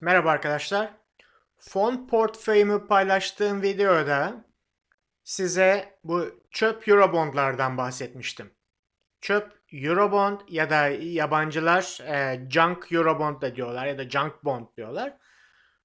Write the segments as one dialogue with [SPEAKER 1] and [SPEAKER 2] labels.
[SPEAKER 1] Merhaba arkadaşlar. Fon portföyümü paylaştığım videoda size bu çöp Eurobondlardan bahsetmiştim. Çöp Eurobond ya da yabancılar e, junk Eurobond da diyorlar ya da junk bond diyorlar.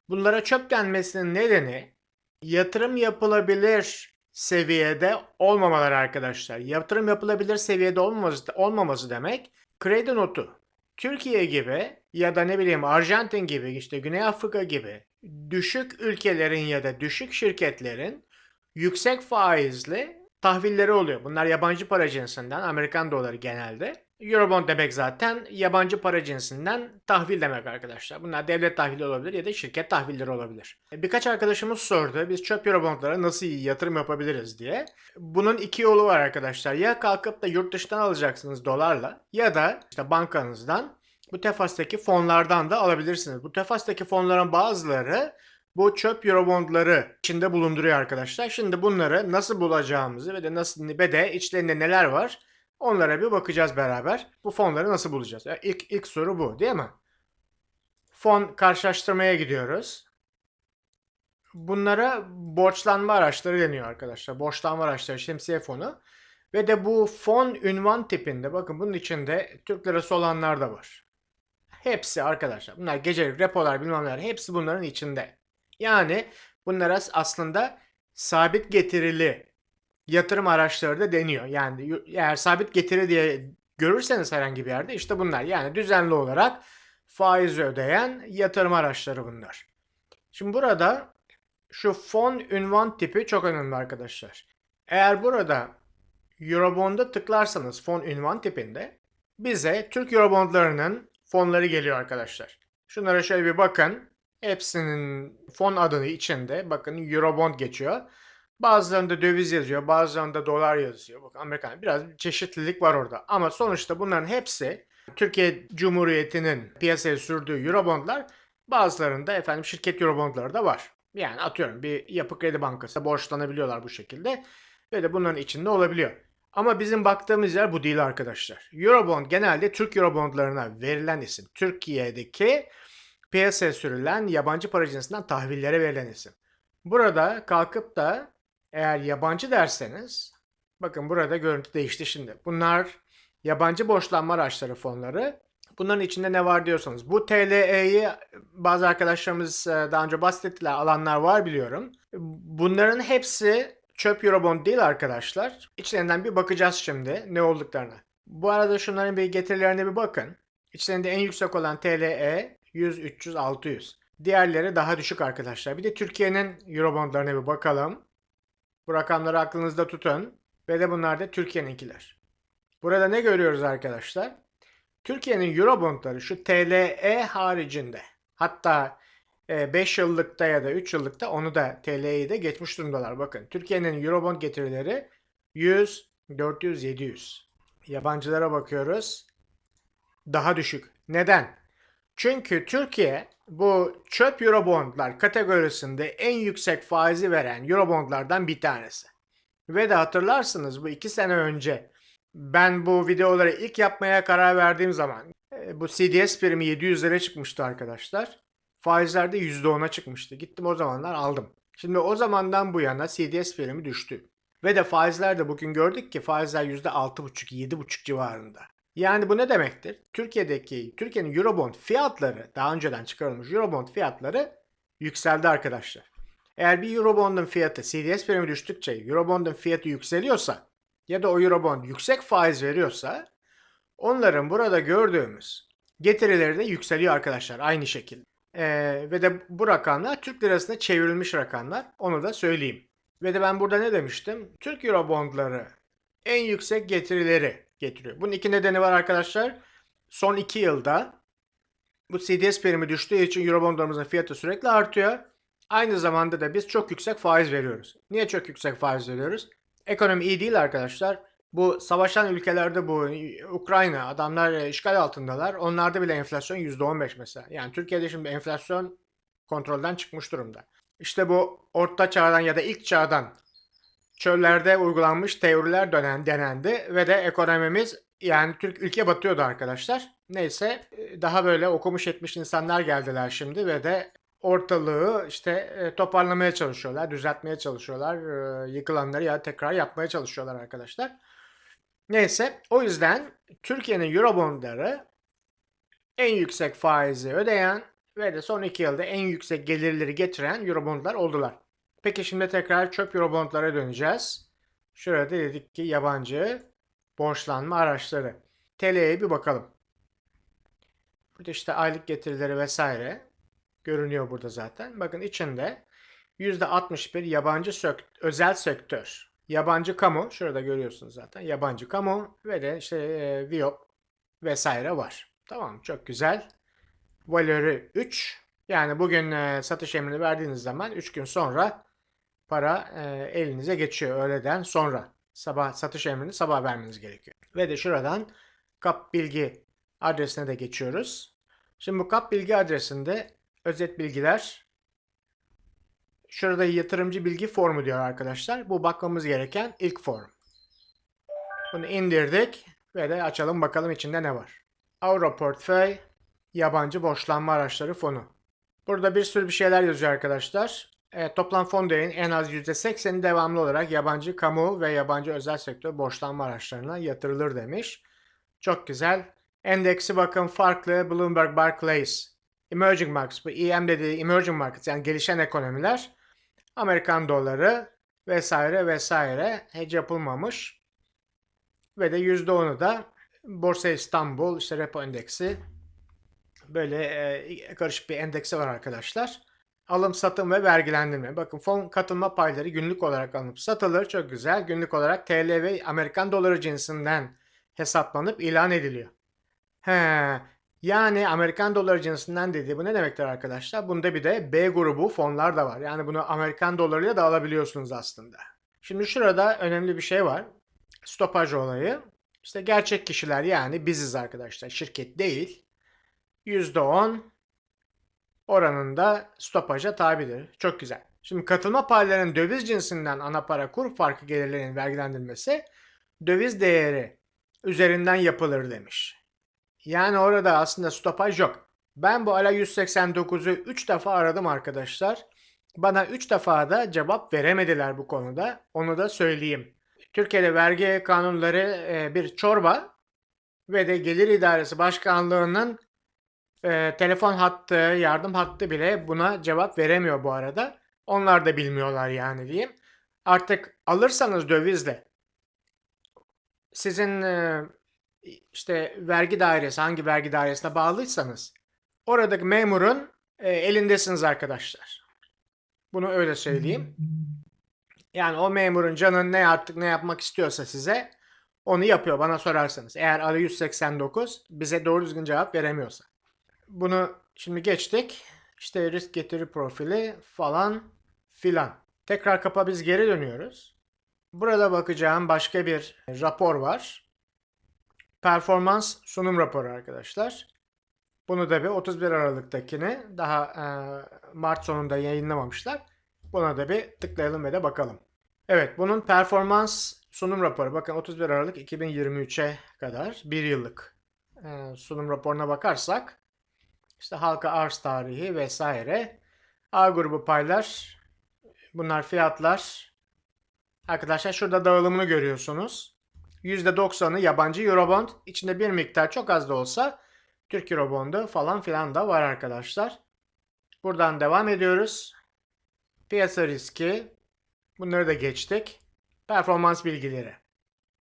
[SPEAKER 1] Bunlara çöp denmesinin nedeni yatırım yapılabilir seviyede olmamaları arkadaşlar. Yatırım yapılabilir seviyede olmaması, olmaması demek kredi notu Türkiye gibi ya da ne bileyim Arjantin gibi işte Güney Afrika gibi düşük ülkelerin ya da düşük şirketlerin yüksek faizli tahvilleri oluyor. Bunlar yabancı para cinsinden, Amerikan doları genelde. Eurobond demek zaten yabancı para cinsinden tahvil demek arkadaşlar. Bunlar devlet tahvili olabilir ya da şirket tahvilleri olabilir. Birkaç arkadaşımız sordu biz çöp Eurobondlara nasıl yatırım yapabiliriz diye. Bunun iki yolu var arkadaşlar. Ya kalkıp da yurt dışından alacaksınız dolarla ya da işte bankanızdan bu tefastaki fonlardan da alabilirsiniz. Bu tefastaki fonların bazıları bu çöp eurobondları içinde bulunduruyor arkadaşlar. Şimdi bunları nasıl bulacağımızı ve de nasıl ve de içlerinde neler var onlara bir bakacağız beraber. Bu fonları nasıl bulacağız? Yani ilk ilk soru bu, değil mi? Fon karşılaştırmaya gidiyoruz. Bunlara borçlanma araçları deniyor arkadaşlar. Borçlanma araçları, şemsiye fonu. Ve de bu fon ünvan tipinde bakın bunun içinde Türk lirası olanlar da var. Hepsi arkadaşlar. Bunlar gece repolar bilmem neler hepsi bunların içinde. Yani bunlara aslında sabit getirili yatırım araçları da deniyor. Yani eğer sabit getiri diye görürseniz herhangi bir yerde işte bunlar. Yani düzenli olarak faiz ödeyen yatırım araçları bunlar. Şimdi burada şu fon ünvan tipi çok önemli arkadaşlar. Eğer burada Eurobond'a tıklarsanız fon ünvan tipinde bize Türk Eurobondlarının fonları geliyor arkadaşlar. Şunlara şöyle bir bakın. Hepsinin fon adını içinde bakın Eurobond geçiyor. Bazılarında döviz yazıyor, bazılarında dolar yazıyor. Bak Amerikan biraz çeşitlilik var orada. Ama sonuçta bunların hepsi Türkiye Cumhuriyeti'nin piyasaya sürdüğü Eurobondlar bazılarında efendim şirket Eurobondları da var. Yani atıyorum bir yapı kredi bankası borçlanabiliyorlar bu şekilde ve de bunların içinde olabiliyor. Ama bizim baktığımız yer bu değil arkadaşlar. Eurobond genelde Türk Eurobondlarına verilen isim. Türkiye'deki piyasaya sürülen yabancı para cinsinden tahvillere verilen isim. Burada kalkıp da eğer yabancı derseniz bakın burada görüntü değişti şimdi. Bunlar yabancı borçlanma araçları fonları. Bunların içinde ne var diyorsanız. Bu TLE'yi bazı arkadaşlarımız daha önce bahsettiler. Alanlar var biliyorum. Bunların hepsi çöp Eurobond değil arkadaşlar. İçlerinden bir bakacağız şimdi ne olduklarına. Bu arada şunların bir getirilerine bir bakın. İçlerinde en yüksek olan TLE 100, 300, 600. Diğerleri daha düşük arkadaşlar. Bir de Türkiye'nin Eurobondlarına bir bakalım. Bu rakamları aklınızda tutun. Ve de bunlar da Türkiye'ninkiler. Burada ne görüyoruz arkadaşlar? Türkiye'nin Eurobondları şu TLE haricinde hatta 5 e, yıllıkta ya da 3 yıllıkta onu da TL'yi de geçmiş durumdalar. Bakın Türkiye'nin Eurobond getirileri 100, 400, 700. Yabancılara bakıyoruz. Daha düşük. Neden? Çünkü Türkiye bu çöp Eurobondlar kategorisinde en yüksek faizi veren Eurobondlardan bir tanesi. Ve de hatırlarsınız bu 2 sene önce ben bu videoları ilk yapmaya karar verdiğim zaman e, bu CDS primi 700 lira çıkmıştı arkadaşlar. Faizler de %10'a çıkmıştı. Gittim o zamanlar aldım. Şimdi o zamandan bu yana CDS primi düştü. Ve de faizler de bugün gördük ki faizler %6,5-7,5 civarında. Yani bu ne demektir? Türkiye'deki Türkiye'nin Eurobond fiyatları daha önceden çıkarılmış Eurobond fiyatları yükseldi arkadaşlar. Eğer bir Eurobond'un fiyatı CDS primi düştükçe Eurobond'un fiyatı yükseliyorsa ya da o Eurobond yüksek faiz veriyorsa onların burada gördüğümüz getirileri de yükseliyor arkadaşlar aynı şekilde. Ee, ve de bu rakamlar Türk lirasına çevrilmiş rakamlar. Onu da söyleyeyim. Ve de ben burada ne demiştim? Türk Eurobondları en yüksek getirileri getiriyor. Bunun iki nedeni var arkadaşlar. Son iki yılda bu CDS primi düştüğü için Eurobondlarımızın fiyatı sürekli artıyor. Aynı zamanda da biz çok yüksek faiz veriyoruz. Niye çok yüksek faiz veriyoruz? Ekonomi iyi değil arkadaşlar. Bu savaşan ülkelerde bu Ukrayna adamlar e, işgal altındalar. Onlarda bile enflasyon %15 mesela. Yani Türkiye'de şimdi enflasyon kontrolden çıkmış durumda. İşte bu orta çağdan ya da ilk çağdan çöllerde uygulanmış teoriler dönen, denendi ve de ekonomimiz Yani Türk ülke batıyordu arkadaşlar. Neyse e, daha böyle okumuş etmiş insanlar geldiler şimdi ve de ortalığı işte e, toparlamaya çalışıyorlar, düzeltmeye çalışıyorlar. e, Yıkılanları ya tekrar yapmaya çalışıyorlar arkadaşlar. Neyse o yüzden Türkiye'nin Eurobondları en yüksek faizi ödeyen ve de son iki yılda en yüksek gelirleri getiren Eurobondlar oldular. Peki şimdi tekrar çöp Eurobondlara döneceğiz. Şurada dedik ki yabancı borçlanma araçları. TL'ye bir bakalım. Burada işte aylık getirileri vesaire görünüyor burada zaten. Bakın içinde %61 yabancı sök özel sektör. Yabancı kamu, şurada görüyorsunuz zaten. Yabancı kamu ve de işte e, VIOP vesaire var. Tamam çok güzel. Valörü 3. Yani bugün e, satış emrini verdiğiniz zaman 3 gün sonra para e, elinize geçiyor öğleden sonra. Sabah satış emrini sabah vermeniz gerekiyor. Ve de şuradan kap bilgi adresine de geçiyoruz. Şimdi bu kap bilgi adresinde özet bilgiler şurada yatırımcı bilgi formu diyor arkadaşlar. Bu bakmamız gereken ilk form. Bunu indirdik ve de açalım bakalım içinde ne var. Avro portföy yabancı borçlanma araçları fonu. Burada bir sürü bir şeyler yazıyor arkadaşlar. E, toplam fon değerinin en az %80'i devamlı olarak yabancı kamu ve yabancı özel sektör borçlanma araçlarına yatırılır demiş. Çok güzel. Endeksi bakın farklı. Bloomberg Barclays. Emerging Markets. Bu EM dediği Emerging Markets yani gelişen ekonomiler. Amerikan doları vesaire vesaire hedge yapılmamış. Ve de %10'u da Borsa İstanbul işte repo endeksi böyle e, karışık bir endeksi var arkadaşlar. Alım, satım ve vergilendirme. Bakın fon katılma payları günlük olarak alınıp satılır. Çok güzel. Günlük olarak TL ve Amerikan doları cinsinden hesaplanıp ilan ediliyor. He, yani Amerikan doları cinsinden dediği bu ne demektir arkadaşlar? Bunda bir de B grubu fonlar da var. Yani bunu Amerikan dolarıyla da alabiliyorsunuz aslında. Şimdi şurada önemli bir şey var. Stopaj olayı. İşte gerçek kişiler yani biziz arkadaşlar. Şirket değil. %10 oranında stopaja tabidir. Çok güzel. Şimdi katılma paylarının döviz cinsinden ana para kur farkı gelirlerinin vergilendirilmesi döviz değeri üzerinden yapılır demiş. Yani orada aslında stopaj yok. Ben bu ala 189'u 3 defa aradım arkadaşlar. Bana 3 defa da cevap veremediler bu konuda. Onu da söyleyeyim. Türkiye'de vergi kanunları e, bir çorba ve de Gelir İdaresi Başkanlığı'nın e, telefon hattı, yardım hattı bile buna cevap veremiyor bu arada. Onlar da bilmiyorlar yani diyeyim. Artık alırsanız dövizle sizin e, işte vergi dairesi hangi vergi dairesine bağlıysanız oradaki memurun e, elindesiniz arkadaşlar. Bunu öyle söyleyeyim. Yani o memurun canın ne artık ne yapmak istiyorsa size onu yapıyor bana sorarsanız. Eğer arı 189 bize doğru düzgün cevap veremiyorsa. Bunu şimdi geçtik. İşte risk getiri profili falan filan. Tekrar kapa biz geri dönüyoruz. Burada bakacağım başka bir rapor var. Performans sunum raporu arkadaşlar. Bunu da bir 31 Aralık'takini daha e, Mart sonunda yayınlamamışlar. Buna da bir tıklayalım ve de bakalım. Evet bunun performans sunum raporu. Bakın 31 Aralık 2023'e kadar bir yıllık e, sunum raporuna bakarsak işte halka arz tarihi vesaire. A grubu paylar. Bunlar fiyatlar. Arkadaşlar şurada dağılımını görüyorsunuz. %90'ı yabancı Eurobond. İçinde bir miktar çok az da olsa Türk Eurobond'u falan filan da var arkadaşlar. Buradan devam ediyoruz. Piyasa riski. Bunları da geçtik. Performans bilgileri.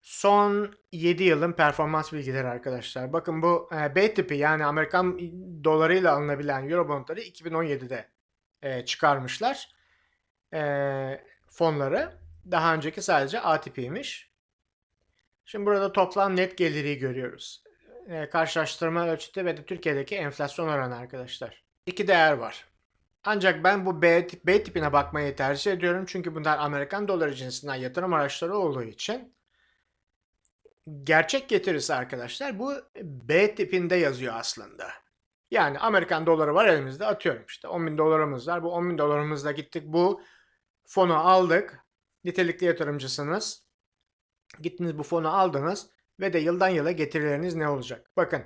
[SPEAKER 1] Son 7 yılın performans bilgileri arkadaşlar. Bakın bu e, B tipi yani Amerikan dolarıyla alınabilen Eurobondları 2017'de e, çıkarmışlar. E, fonları. Daha önceki sadece A tipiymiş. Şimdi burada toplam net geliri görüyoruz. E, karşılaştırma ölçütü ve de Türkiye'deki enflasyon oranı arkadaşlar. İki değer var. Ancak ben bu B, tip, B tipine bakmayı tercih ediyorum. Çünkü bunlar Amerikan doları cinsinden yatırım araçları olduğu için gerçek getirisi arkadaşlar bu B tipinde yazıyor aslında. Yani Amerikan doları var elimizde atıyorum işte 10 bin dolarımız var. Bu 10 bin dolarımızla gittik bu fonu aldık. Nitelikli yatırımcısınız. Gittiniz bu fonu aldınız. ve de yıldan yıla getirileriniz ne olacak? Bakın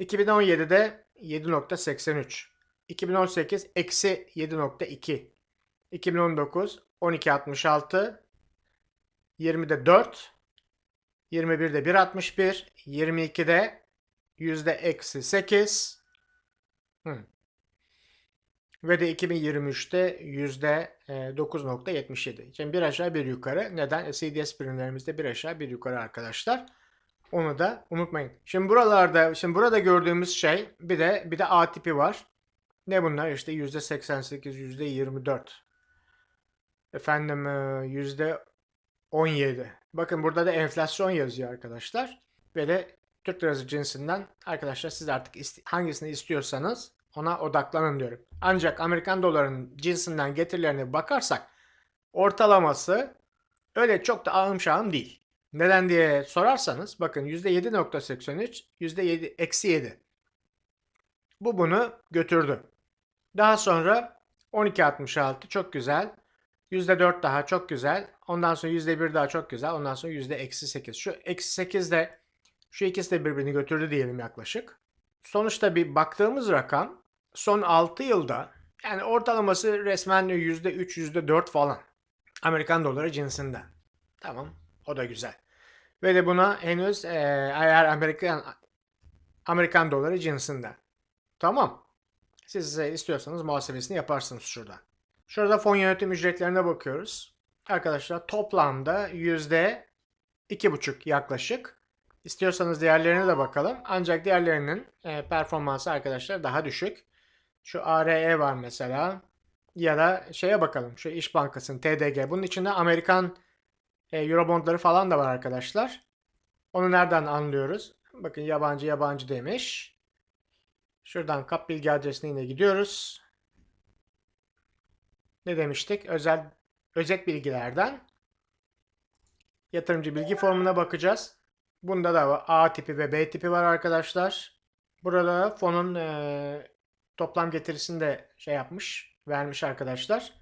[SPEAKER 1] 2017'de 7.83 2018 eksi 7.2 2019 12.66 20'de 4 21'de 1.61 22'de yüzde eksi 8 Hı. ve de 2023'te yüzde e, 9.77. Şimdi bir aşağı bir yukarı. Neden? E, CDS primlerimizde bir aşağı bir yukarı arkadaşlar. Onu da unutmayın. Şimdi buralarda, şimdi burada gördüğümüz şey bir de bir de A tipi var. Ne bunlar? İşte yüzde 88, yüzde 24. Efendim e, yüzde 17. Bakın burada da enflasyon yazıyor arkadaşlar. Ve de Türk lirası cinsinden arkadaşlar siz artık ist- hangisini istiyorsanız ona odaklanın diyorum. Ancak Amerikan dolarının cinsinden getirilerine bakarsak ortalaması öyle çok da ağım şahım değil. Neden diye sorarsanız bakın %7.83 %7 eksi 7. Bu bunu götürdü. Daha sonra 12.66 çok güzel. %4 daha çok güzel. Ondan sonra %1 daha çok güzel. Ondan sonra %- eksi 8. Şu eksi 8 de şu ikisi de birbirini götürdü diyelim yaklaşık. Sonuçta bir baktığımız rakam son 6 yılda yani ortalaması resmen %3, %4 falan. Amerikan doları cinsinden. Tamam. O da güzel. Ve de buna henüz eee, eğer Amerikan Amerikan doları cinsinden. Tamam. Siz e, istiyorsanız muhasebesini yaparsınız şurada. Şurada fon yönetim ücretlerine bakıyoruz. Arkadaşlar toplamda yüzde iki buçuk yaklaşık. İstiyorsanız diğerlerine de bakalım. Ancak diğerlerinin e, performansı arkadaşlar daha düşük. Şu ARE var mesela. Ya da şeye bakalım. Şu İş Bankası'nın TDG. Bunun içinde Amerikan e, Eurobondları falan da var arkadaşlar. Onu nereden anlıyoruz? Bakın yabancı yabancı demiş. Şuradan kap bilgi adresine yine gidiyoruz. Ne demiştik? Özel özet bilgilerden yatırımcı bilgi formuna bakacağız. Bunda da A tipi ve B tipi var arkadaşlar. Burada fonun e, toplam getirisini de şey yapmış, vermiş arkadaşlar.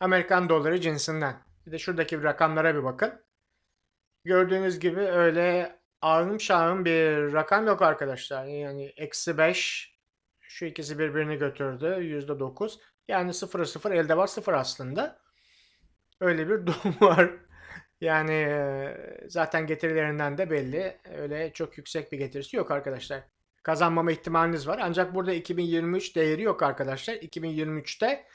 [SPEAKER 1] Amerikan doları cinsinden. Bir de şuradaki rakamlara bir bakın. Gördüğünüz gibi öyle ağım şahım bir rakam yok arkadaşlar. Yani eksi 5 şu ikisi birbirini götürdü. Yüzde 9. Yani 0 0 elde var 0 aslında. Öyle bir durum var. Yani zaten getirilerinden de belli. Öyle çok yüksek bir getirisi yok arkadaşlar. Kazanmama ihtimaliniz var. Ancak burada 2023 değeri yok arkadaşlar. 2023'te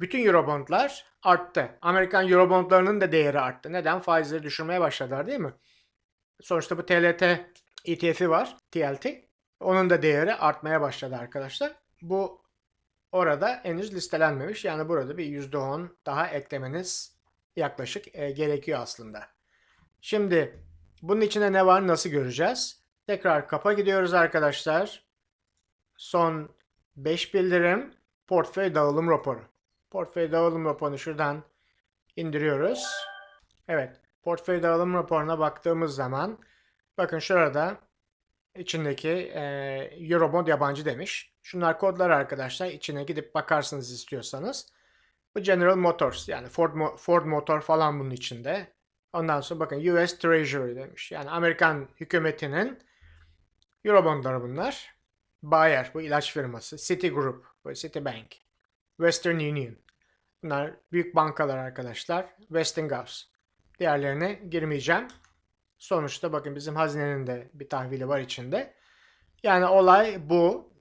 [SPEAKER 1] bütün Eurobondlar arttı. Amerikan Eurobondlarının da değeri arttı. Neden? Faizleri düşürmeye başladılar değil mi? Sonuçta bu TLT ETF'i var. TLT. Onun da değeri artmaya başladı arkadaşlar. Bu orada henüz listelenmemiş. Yani burada bir %10 daha eklemeniz yaklaşık e, gerekiyor aslında. Şimdi bunun içinde ne var nasıl göreceğiz? Tekrar kapa gidiyoruz arkadaşlar. Son 5 bildirim portföy dağılım raporu. Portföy dağılım raporunu şuradan indiriyoruz. Evet portföy dağılım raporuna baktığımız zaman bakın şurada içindeki e, Eurobond yabancı demiş. Şunlar kodlar arkadaşlar. İçine gidip bakarsınız istiyorsanız. Bu General Motors yani Ford, Ford Motor falan bunun içinde. Ondan sonra bakın US Treasury demiş. Yani Amerikan hükümetinin Eurobondları bunlar. Bayer bu ilaç firması. Citigroup bu Citibank. Western Union. Bunlar büyük bankalar arkadaşlar. Westinghouse. Diğerlerine girmeyeceğim. Sonuçta bakın bizim hazinenin de bir tahvili var içinde. Yani olay bu.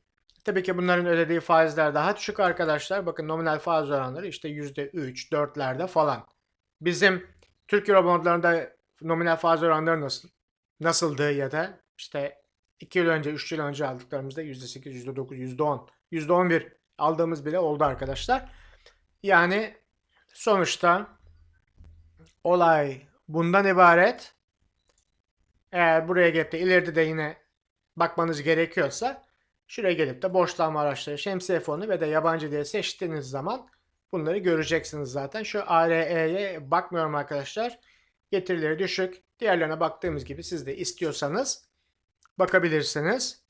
[SPEAKER 1] Tabii ki bunların ödediği faizler daha düşük arkadaşlar. Bakın nominal faiz oranları işte %3, 4'lerde falan. Bizim Türk Eurobondlarında nominal faiz oranları nasıl? Nasıldı ya da işte 2 yıl önce, 3 yıl önce aldıklarımızda %8, %9, %10, %11 aldığımız bile oldu arkadaşlar. Yani sonuçta olay bundan ibaret. Eğer buraya gelip de ileride de yine bakmanız gerekiyorsa şuraya gelip de borçlanma araçları, şemsiye fonu ve de yabancı diye seçtiğiniz zaman bunları göreceksiniz zaten. Şu ARE'ye bakmıyorum arkadaşlar. Getirileri düşük. Diğerlerine baktığımız gibi siz de istiyorsanız bakabilirsiniz.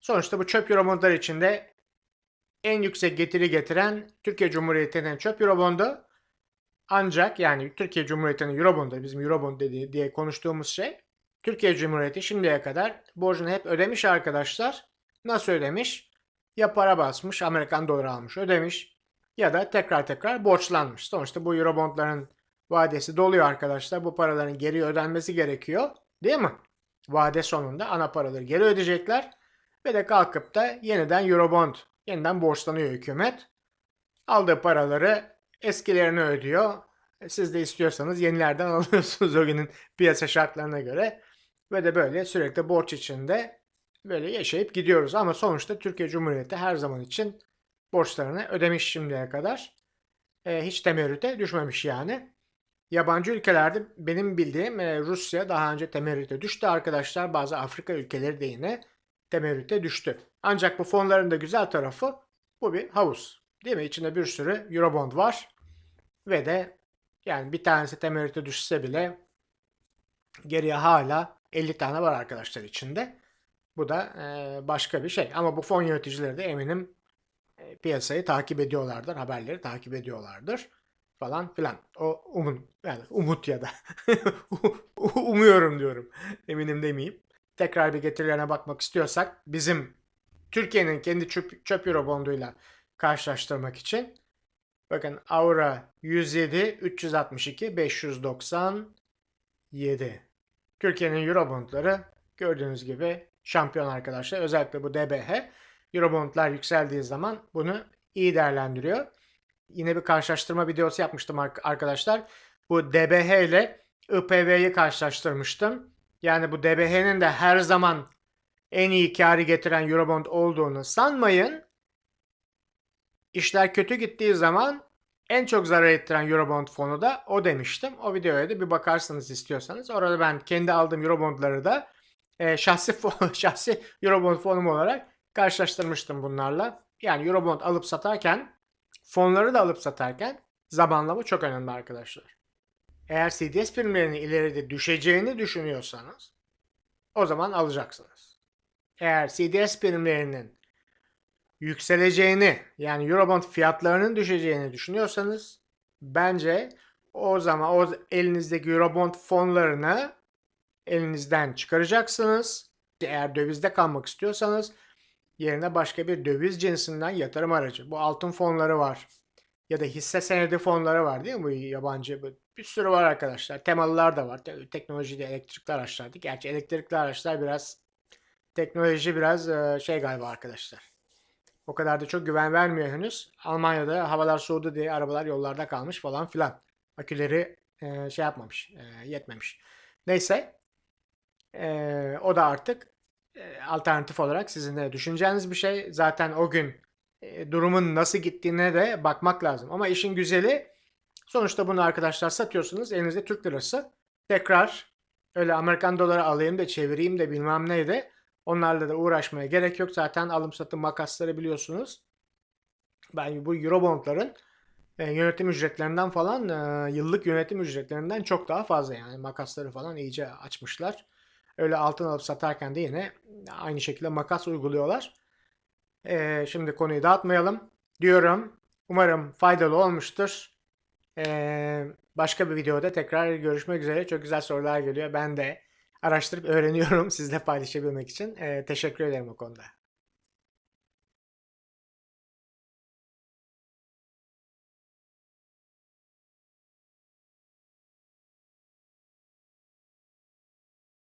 [SPEAKER 1] Sonuçta bu çöp eurobondlar içinde en yüksek getiri getiren Türkiye Cumhuriyeti'nin çöp eurobondu. Ancak yani Türkiye Cumhuriyeti'nin eurobondu, bizim eurobond dediği diye konuştuğumuz şey Türkiye Cumhuriyeti şimdiye kadar borcunu hep ödemiş arkadaşlar. Nasıl ödemiş? Ya para basmış, Amerikan doları almış, ödemiş ya da tekrar tekrar borçlanmış. Sonuçta bu Eurobondların vadesi doluyor arkadaşlar. Bu paraların geri ödenmesi gerekiyor. Değil mi? Vade sonunda ana paraları geri ödeyecekler. Ve de kalkıp da yeniden Eurobond, yeniden borçlanıyor hükümet. Aldığı paraları eskilerini ödüyor. E, Siz de istiyorsanız yenilerden alıyorsunuz o günün piyasa şartlarına göre. Ve de böyle sürekli borç içinde böyle yaşayıp gidiyoruz. Ama sonuçta Türkiye Cumhuriyeti her zaman için borçlarını ödemiş şimdiye kadar. E, hiç temerrüte düşmemiş yani. Yabancı ülkelerde benim bildiğim e, Rusya daha önce temerrüte düştü arkadaşlar. Bazı Afrika ülkeleri de yine temerrüte düştü. Ancak bu fonların da güzel tarafı bu bir havuz. Değil mi? İçinde bir sürü Eurobond var. Ve de yani bir tanesi temerrüte düşse bile geriye hala 50 tane var arkadaşlar içinde. Bu da e, başka bir şey. Ama bu fon yöneticileri de eminim e, piyasayı takip ediyorlardır, haberleri takip ediyorlardır falan filan. O umun yani umut ya da umuyorum diyorum. Eminim demeyeyim. Tekrar bir getirilerine bakmak istiyorsak bizim Türkiye'nin kendi çöp, çöp eurobonduyla karşılaştırmak için bakın Aura 107 362 597 Türkiye'nin eurobondları gördüğünüz gibi şampiyon arkadaşlar. Özellikle bu DBH eurobondlar yükseldiği zaman bunu iyi değerlendiriyor. Yine bir karşılaştırma videosu yapmıştım arkadaşlar. Bu DBH ile IPV'yi karşılaştırmıştım. Yani bu DBH'nin de her zaman en iyi karı getiren Eurobond olduğunu sanmayın. İşler kötü gittiği zaman en çok zarar ettiren Eurobond fonu da o demiştim. O videoya da bir bakarsanız istiyorsanız. Orada ben kendi aldığım Eurobondları da e, şahsi şahsi Eurobond fonum olarak karşılaştırmıştım bunlarla. Yani Eurobond alıp satarken fonları da alıp satarken zamanlama çok önemli arkadaşlar. Eğer CDS primlerinin ileride düşeceğini düşünüyorsanız o zaman alacaksınız. Eğer CDS primlerinin yükseleceğini yani Eurobond fiyatlarının düşeceğini düşünüyorsanız bence o zaman o elinizdeki Eurobond fonlarını elinizden çıkaracaksınız. Eğer dövizde kalmak istiyorsanız yerine başka bir döviz cinsinden yatırım aracı. Bu altın fonları var. Ya da hisse senedi fonları var değil mi bu yabancı? Bir sürü var arkadaşlar. Temalılar da var. Teknolojide elektrikli araçlar. Gerçi elektrikli araçlar biraz teknoloji biraz şey galiba arkadaşlar. O kadar da çok güven vermiyor henüz. Almanya'da havalar soğudu diye arabalar yollarda kalmış falan filan. Aküleri şey yapmamış, yetmemiş. Neyse. O da artık alternatif olarak sizin de düşüneceğiniz bir şey. Zaten o gün durumun nasıl gittiğine de bakmak lazım. Ama işin güzeli sonuçta bunu arkadaşlar satıyorsunuz. Elinizde Türk lirası. Tekrar öyle Amerikan doları alayım da çevireyim de bilmem neydi. Onlarla da uğraşmaya gerek yok. Zaten alım satım makasları biliyorsunuz. Ben bu Eurobondların yönetim ücretlerinden falan yıllık yönetim ücretlerinden çok daha fazla yani makasları falan iyice açmışlar. Öyle altın alıp satarken de yine aynı şekilde makas uyguluyorlar. Ee, şimdi konuyu dağıtmayalım diyorum. Umarım faydalı olmuştur. Ee, başka bir videoda tekrar görüşmek üzere. Çok güzel sorular geliyor. Ben de araştırıp öğreniyorum sizle paylaşabilmek için. Ee, teşekkür ederim o konuda.